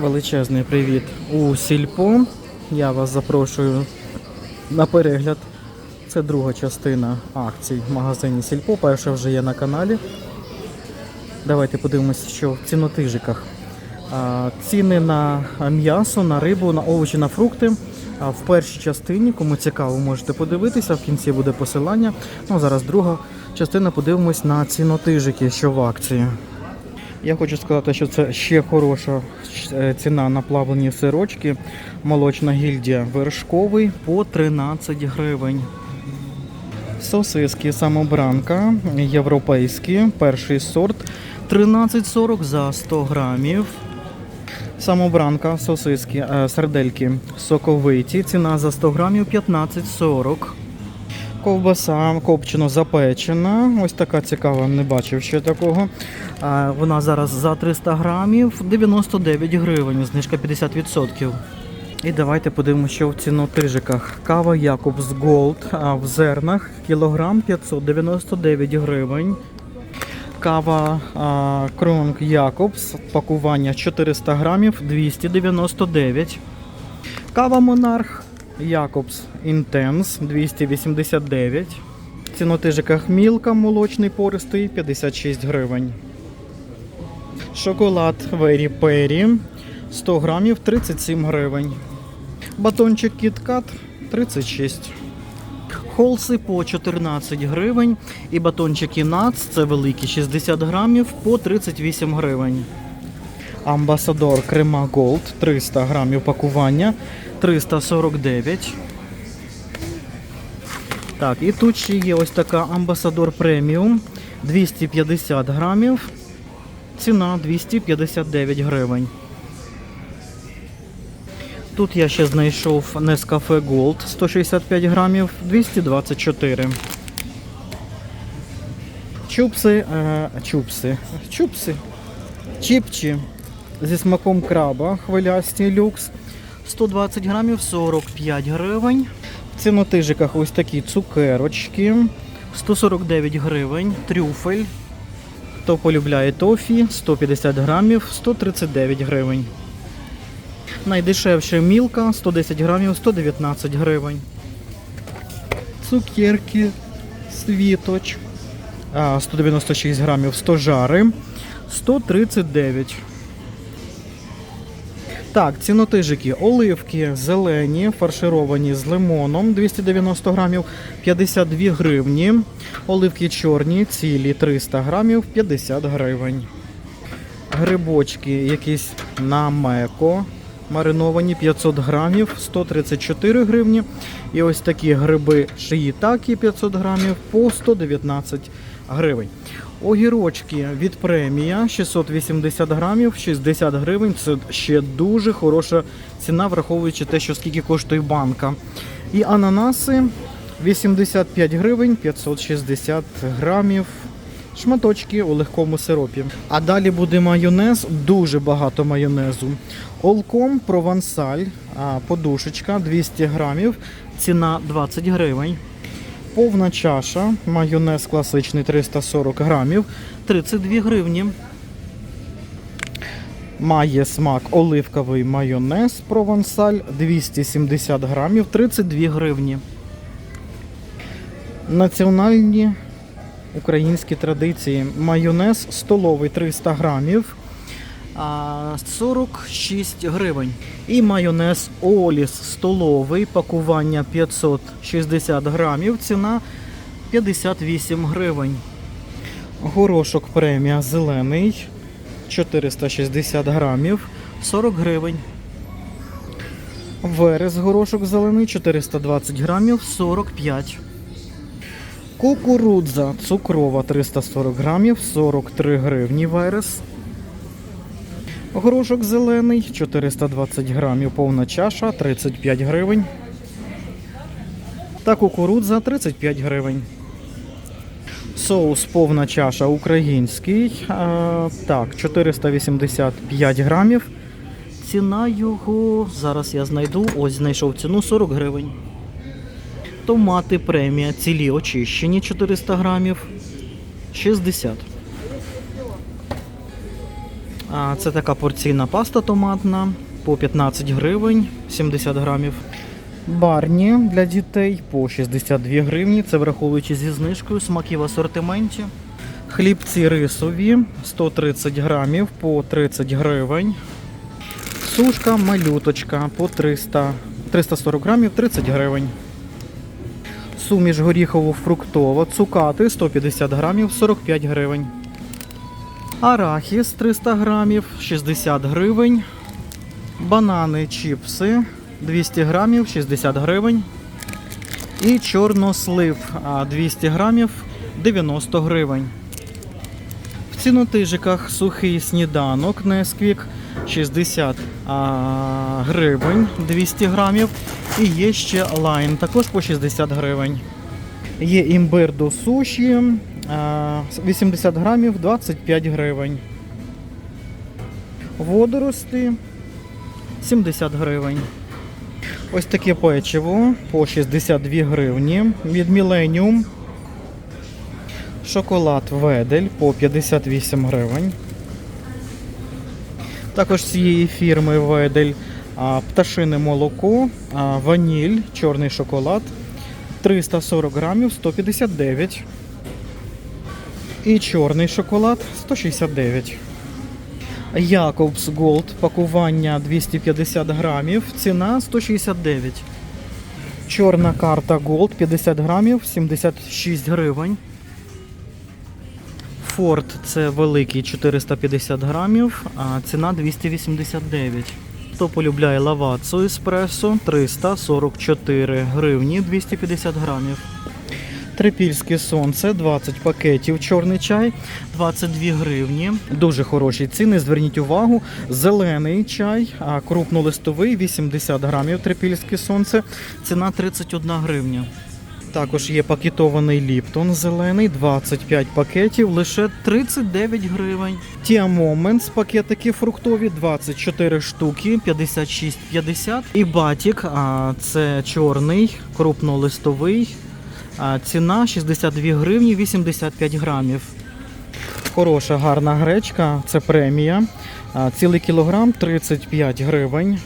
Величезний привіт у Сільпо. Я вас запрошую на перегляд. Це друга частина акцій в магазині Сільпо. Перша вже є на каналі. Давайте подивимося, що в цінотижиках. Ціни на м'ясо, на рибу, на овочі, на фрукти. В першій частині, кому цікаво, можете подивитися. В кінці буде посилання. Ну, зараз друга частина. Подивимось на цінотижики, що в акції. Я хочу сказати, що це ще хороша е, ціна на плавлені сирочки. Молочна гільдія вершковий по 13 гривень. Сосиски самобранка європейські, перший сорт 13,40 за 100 грамів. Самобранка, сосиски, е, сардельки соковиті. Ціна за 100 грамів 15,40. Ковбаса копчено запечена. Ось така цікава, не бачив ще такого. Вона зараз за 300 грамів 99 гривень, знижка 50%. І давайте подивимося, що в цінотижиках. Кава Якобс Голд в зернах кілограм 599 гривень. Кава Кронг Якобс, пакування 400 грамів 299. Кава Монарх Якобс Інтенс 289. В цінотижиках Мілка молочний пористий 56 гривень. Шоколад Вері Пері 100 грамів 37 гривень. Батончик KitKat 36. Холси по 14 гривень. І батончики Нац, це великі 60 грамів по 38 гривень. Амбасадор Крема Голд 300 грамів пакування 349. Так, і тут ще є ось така Амбасадор преміум 250 грамів. Ціна 259 гривень. Тут я ще знайшов Nescafe Gold 165 грамів 224. Чупси, е, чупси, чупси, чіпчі зі смаком краба, хвилясті люкс 120 грамів 45 гривень. В цінотижиках ось такі цукерочки 149 гривень, трюфель. Хто полюбляє тофі 150 грамів 139 гривень. Найдешевше мілка 110 грамів 119 гривень. Цукерки світоч 196 грамів 100 жари 139. Так, цінотижики, оливки зелені, фаршировані з лимоном 290 грамів 52 гривні. Оливки чорні, цілі 300 грамів 50 гривень. Грибочки якісь на меко. Мариновані 500 грамів 134 гривні. І ось такі гриби шиїтакі 500 грамів по 119 гривень. Огірочки від премія 680 грамів, 60 гривень. Це ще дуже хороша ціна, враховуючи те, що скільки коштує банка. І ананаси 85 гривень, 560 грамів. Шматочки у легкому сиропі. А далі буде майонез, дуже багато майонезу. Олком провансаль, подушечка 200 грамів, ціна 20 гривень. Повна чаша, майонез класичний 340 грамів, 32 гривні. Має смак оливковий майонез провансаль 270 грамів, 32 гривні. Національні українські традиції. Майонез столовий 300 грамів, 46 гривень. І майонез Оліс столовий, пакування 560 грамів, ціна 58 гривень. Горошок премія зелений 460 грамів, 40 гривень. Верес горошок зелений 420 грамів, 45 Кукурудза цукрова 340 грамів, 43 гривні верес. Горошок зелений 420 грамів, повна чаша 35 гривень. Та кукурудза 35 гривень. Соус повна чаша український. Так, 485 грамів. Ціна його, зараз я знайду, ось знайшов ціну 40 гривень. Томати премія цілі очищені 400 грамів 60. А це така порційна паста томатна по 15 гривень 70 грамів. Барні для дітей по 62 гривні. Це враховуючи зі знижкою, смаки в асортименті. Хлібці рисові 130 грамів по 30 гривень. Сушка малюточка по 300, 340 грамів 30 гривень. Суміш горіхово-фруктова, цукати 150 грамів 45 гривень. Арахіс 300 грамів 60 гривень. Банани чіпси 200 грамів 60 гривень. І чорнослив 200 грамів 90 гривень. В цінотижиках сухий сніданок Несквік 60 гривень 200 грамів. І є ще лайн, також по 60 гривень. Є імбир до суші 80 грамів 25 гривень. Водорости 70 гривень. Ось таке печиво по 62 гривні від Millennium. Шоколад Ведель по 58 гривень. Також цієї фірми Ведель пташине молоко, ваніль, чорний шоколад 340 грамів 159. І чорний шоколад 169. Якобс Голд пакування 250 грамів, ціна 169. Чорна карта Голд 50 грамів, 76 гривень. Форд це великий 450 грамів, а ціна 289. Хто полюбляє лавацу еспресо 344 гривні 250 грамів. Трипільське сонце 20 пакетів, чорний чай 22 гривні. Дуже хороші ціни. Зверніть увагу. Зелений чай, а крупнолистовий 80 грамів. Трипільське сонце. Ціна 31 гривня. Також є пакетований Ліптон зелений, 25 пакетів, лише 39 гривень. Tia Moments пакетики фруктові, 24 штуки, 56,50. І батік, а це чорний, крупнолистовий. Ціна 62 гривні 85 грамів. Хороша гарна гречка, це премія. Цілий кілограм 35 гривень.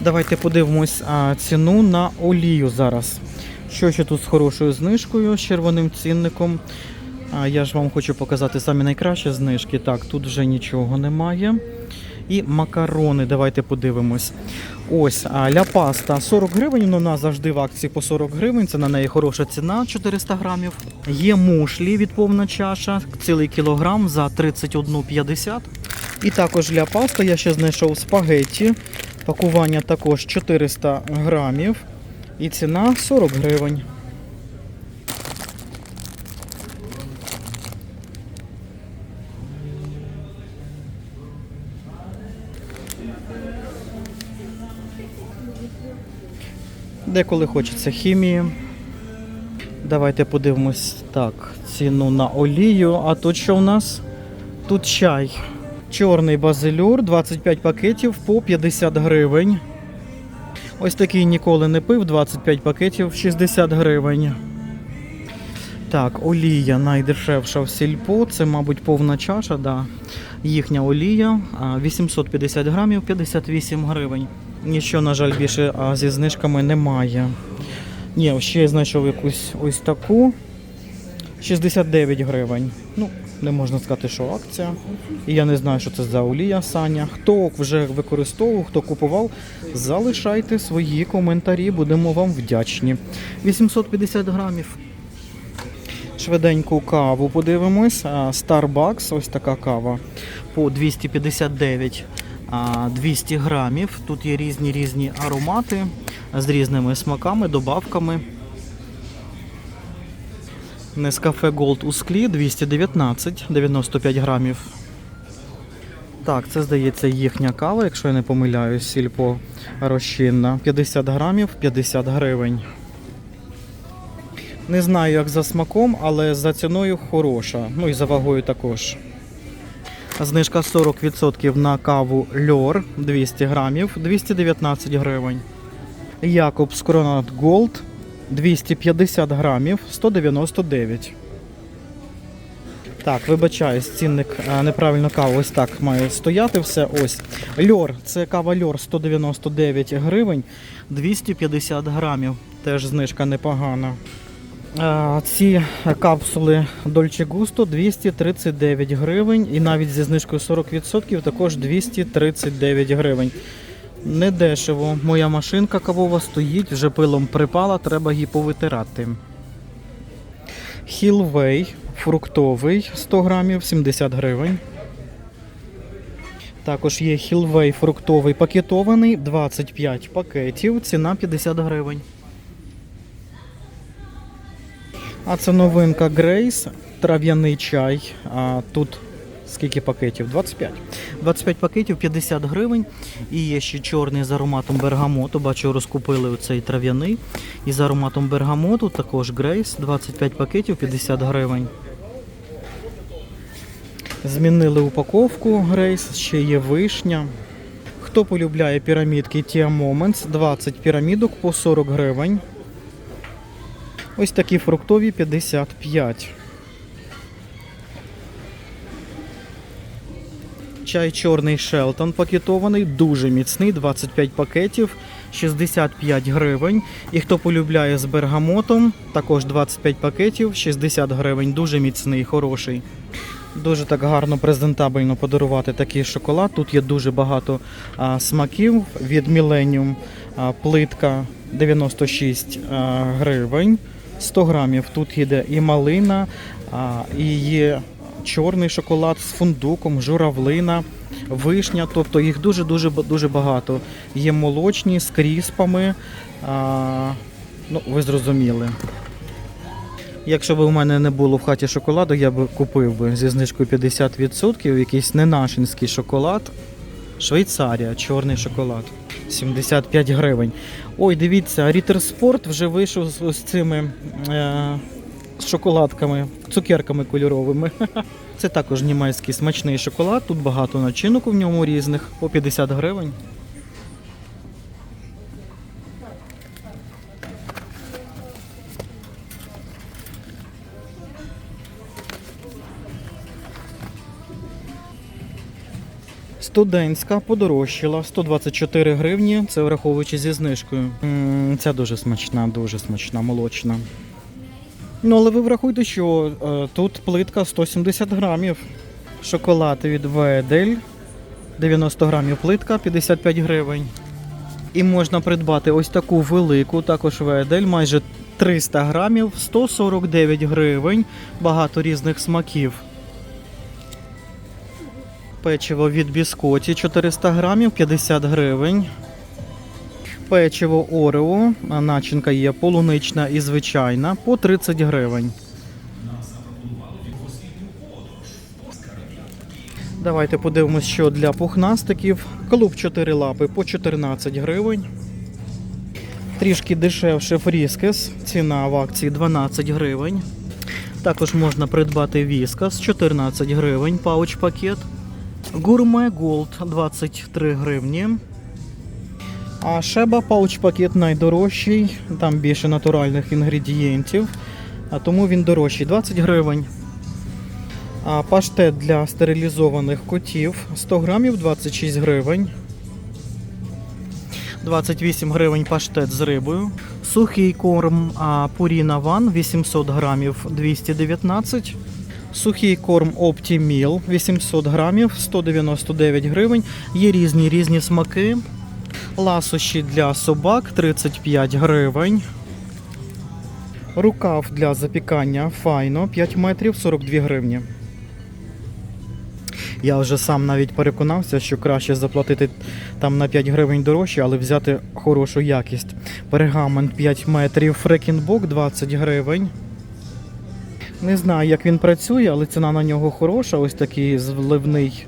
Давайте подивимось ціну на олію зараз. Що ще тут з хорошою знижкою, з червоним цінником. Я ж вам хочу показати самі найкращі знижки. Так, тут вже нічого немає. І макарони, давайте подивимось. Ось а, ля паста 40 гривень. ну, Вона завжди в акції по 40 гривень. Це на неї хороша ціна 400 грамів. Є мушлі від повна чаша, цілий кілограм за 31,50. І також для паста я ще знайшов спагетті. Пакування також 400 грамів. І ціна 40 гривень. Деколи хочеться хімії. Давайте подивимось так, ціну на олію. А тут що у нас? Тут чай. Чорний базилюр, 25 пакетів по 50 гривень. Ось такий ніколи не пив, 25 пакетів 60 гривень. Так, олія найдешевша в сільпо. Це, мабуть, повна чаша, да. Їхня олія 850 грамів 58 гривень. Нічого, на жаль, більше зі знижками немає. Ні, ще я знайшов якусь ось таку. 69 гривень. Ну, не можна сказати, що акція. І я не знаю, що це за олія, Саня. Хто вже використовував, хто купував, залишайте свої коментарі, будемо вам вдячні. 850 грамів. Швиденьку каву подивимось. Starbucks, ось така кава по 259 а, 200 грамів. Тут є різні різні аромати з різними смаками, добавками. Nescafe Gold у склі 219 95 грамів. Так, це здається їхня кава, якщо я не помиляюсь, сільпо розчинна. 50 грамів 50 гривень. Не знаю, як за смаком, але за ціною хороша. Ну і за вагою також. Знижка 40% на каву Льор 200 грамів 219 гривень. Якобс Кронат Gold 250 грамів 199. Так, вибачаюсь, цінник е, неправильно кава. Ось так має стояти все. Ось. Льор, це кава льор 199 гривень, 250 грамів. Теж знижка непогана. А, Ці капсули Dolce Gusto 239 гривень і навіть зі знижкою 40% також 239 гривень. Недешево. Моя машинка кавова стоїть, вже пилом припала, треба її повитирати. Хілвей фруктовий 100 грамів 70 гривень. Також є хілвей фруктовий пакетований 25 пакетів, ціна 50 гривень. А це новинка Грейс, трав'яний чай. А тут скільки пакетів? 25. 25 пакетів 50 гривень. І є ще чорний з ароматом бергамоту. Бачу, розкупили оцей трав'яний. І з ароматом бергамоту також Грейс, 25 пакетів 50 гривень. Змінили упаковку Грейс, ще є вишня. Хто полюбляє пірамідки Tia Moments, 20 пірамідок по 40 гривень. Ось такі фруктові 55. Чай чорний Шелтон пакетований, дуже міцний, 25 пакетів, 65 гривень. І хто полюбляє з бергамотом, також 25 пакетів, 60 гривень. Дуже міцний, хороший. Дуже так гарно, презентабельно подарувати такий шоколад. Тут є дуже багато а, смаків від Millennium. А, плитка 96 а, гривень. 100 грамів. Тут йде і малина, і є чорний шоколад з фундуком, журавлина, вишня. Тобто їх дуже-дуже дуже багато. Є молочні з кріспами. Ну, ви зрозуміли. Якщо б у мене не було в хаті шоколаду, я б купив би зі знижкою 50% якийсь ненашинський шоколад. Швейцарія, чорний шоколад. 75 гривень. Ой, дивіться, Рітер Спорт вже вийшов з ось цими е, з шоколадками, цукерками кольоровими. Це також німецький смачний шоколад. Тут багато начинок у ньому різних, по 50 гривень. Студентська подорожчала 124 гривні, це враховуючи зі знижкою. М, дуже смачна, дуже смачна, молочна. Ну, але ви врахуйте, що е, тут плитка 170 грамів. Шоколад від Ведель 90 грамів плитка 55 гривень. І можна придбати ось таку велику, також Ведель, майже 300 грамів, 149 гривень. Багато різних смаків. Печиво від біскоті 400 грамів, 50 гривень. Печиво Орео, начинка є полунична і звичайна, по 30 гривень. Давайте подивимось, що для пухнастиків. Клуб 4 лапи по 14 гривень. Трішки дешевше фріскес. Ціна в акції 12 гривень. Також можна придбати віскас 14 гривень, пауч пакет. Гурме Голд 23 гривні. А Шеба пауч пакет найдорожчий, там більше натуральних інгредієнтів, а тому він дорожчий 20 гривень. А паштет для стерилізованих котів 100 грамів 26 гривень. 28 гривень паштет з рибою. Сухий корм а, Purina One 800 грамів 219. Сухий корм Optimil 800 грамів 199 гривень. Є різні різні смаки. Ласощі для собак 35 гривень. Рукав для запікання файно 5 метрів 42 гривні. Я вже сам навіть переконався, що краще заплатити там на 5 гривень дорожче, але взяти хорошу якість. Пергамент 5 метрів, фрекінбок 20 гривень. Не знаю, як він працює, але ціна на нього хороша. Ось такий зливний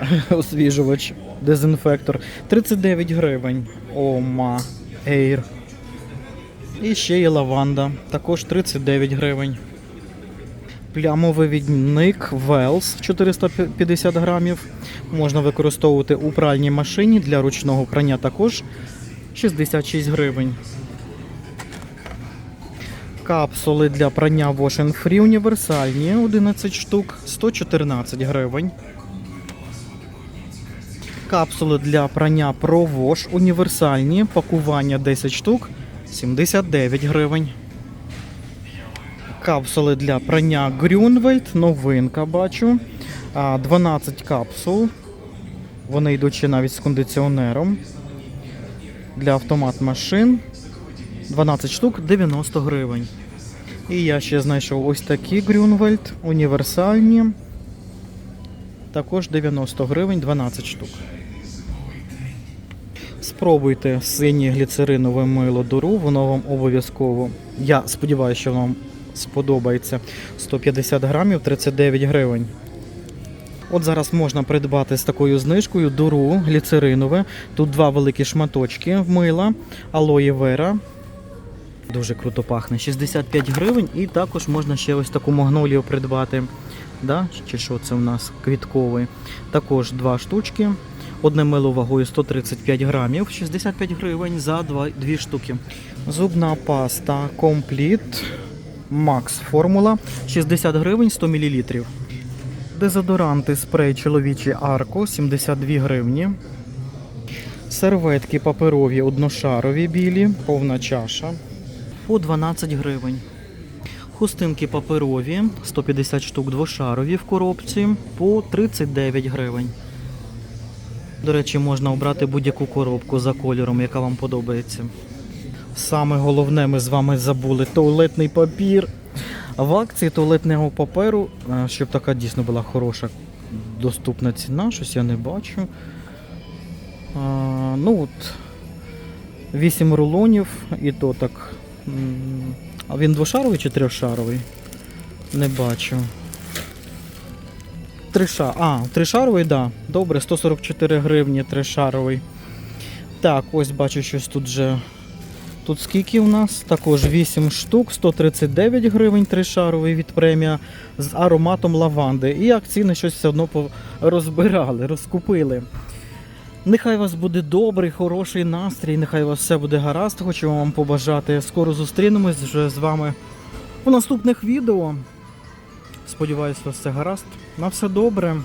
освіжувач, дезінфектор. 39 гривень. Ома Ейр. І ще є лаванда. Також 39 гривень. Плямовий відник Wells 450 грамів. Можна використовувати у пральній машині для ручного прання також 66 гривень. Капсули для прання Wash Free універсальні 11 штук 114 гривень. Капсули для прання Pro Wash універсальні, пакування 10 штук 79 гривень. Капсули для прання Grünwald, новинка бачу. 12 капсул. Вони йдуть навіть з кондиціонером. Для автомат машин 12 штук 90 гривень. І я ще знайшов ось такі Grünwald, універсальні. Також 90 гривень 12 штук. Спробуйте синє гліцеринове мило дуру, воно вам обов'язково. Я сподіваюся, що вам сподобається. 150 грамів 39 гривень. От зараз можна придбати з такою знижкою дуру гліцеринове. Тут два великі шматочки мила, алоє вера. Дуже круто пахне. 65 гривень і також можна ще ось таку магнолію придбати. Да? Чи що це у нас квітковий. Також два штучки. Одне мило вагою 135 грамів, 65 гривень за дві штуки. Зубна паста Complete Max формула 60 гривень 100 мл. Дезодоранти спрей чоловічий Арко 72 гривні. Серветки паперові одношарові білі, повна чаша по 12 гривень. Хустинки паперові 150 штук двошарові в коробці по 39 гривень. До речі, можна обрати будь-яку коробку за кольором, яка вам подобається. Саме головне, ми з вами забули туалетний папір. В акції туалетного паперу, е, щоб така дійсно була хороша доступна ціна, щось я не бачу. А, ну от, 8 рулонів, і то так. А він двошаровий чи трьохшаровий? Не бачу. Триша. А, тришаровий, так. Да. Добре, 144 гривні тришаровий. Так, ось бачу щось тут вже. Тут скільки у нас? Також 8 штук, 139 гривень тришаровий від премія з ароматом лаванди. І акційно щось все одно розбирали, розкупили. Нехай у вас буде добрий, хороший настрій, нехай у вас все буде гаразд. Хочу вам побажати. Скоро зустрінемось вже з вами у наступних відео. Сподіваюсь, у вас все гаразд. На все добре.